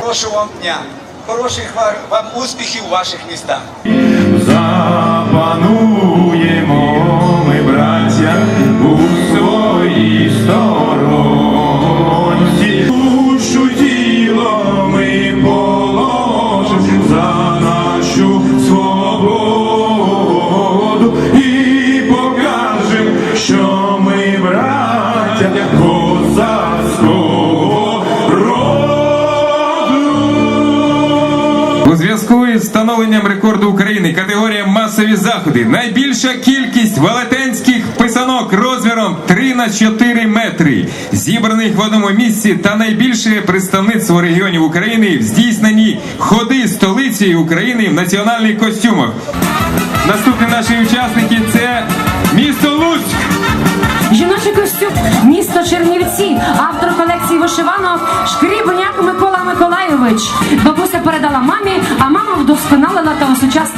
хорошого вам дня, хороших вам успіхів у ваших містах. Запануємо ми, браття, у своїй сторонці. Душу тіло ми положим за нашу свободу і покажем, що ми браття Зв'язку із встановленням рекорду України категорія масові заходи найбільша кількість велетенських писанок розміром 3 на 4 метри, зібраних в одному місці, та найбільше представництво регіонів України в здійсненні ходи столицею України в національних костюмах. Наступні наші учасники це місто Луцьк. Жіночий костюм місто Чернівці, автор колекції вишиванок Шкрібуняк Микола Миколайович. Бабуся передала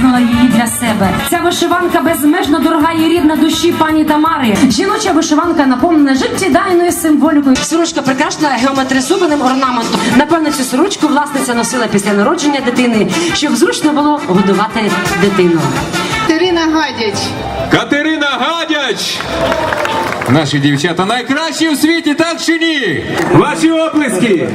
та її для себе. Ця вишиванка безмежно дорога і рідна душі пані Тамари. Жіноча вишиванка наповнена життєдайною символікою. Сорочка прикрашена геометризованим орнаментом. Напевно, цю сорочку власниця носила після народження дитини, щоб зручно було годувати дитину. Катерина Гадяч. Катерина Гадяч! Наші дівчата найкращі у світі, так чи ні? Ваші оплески!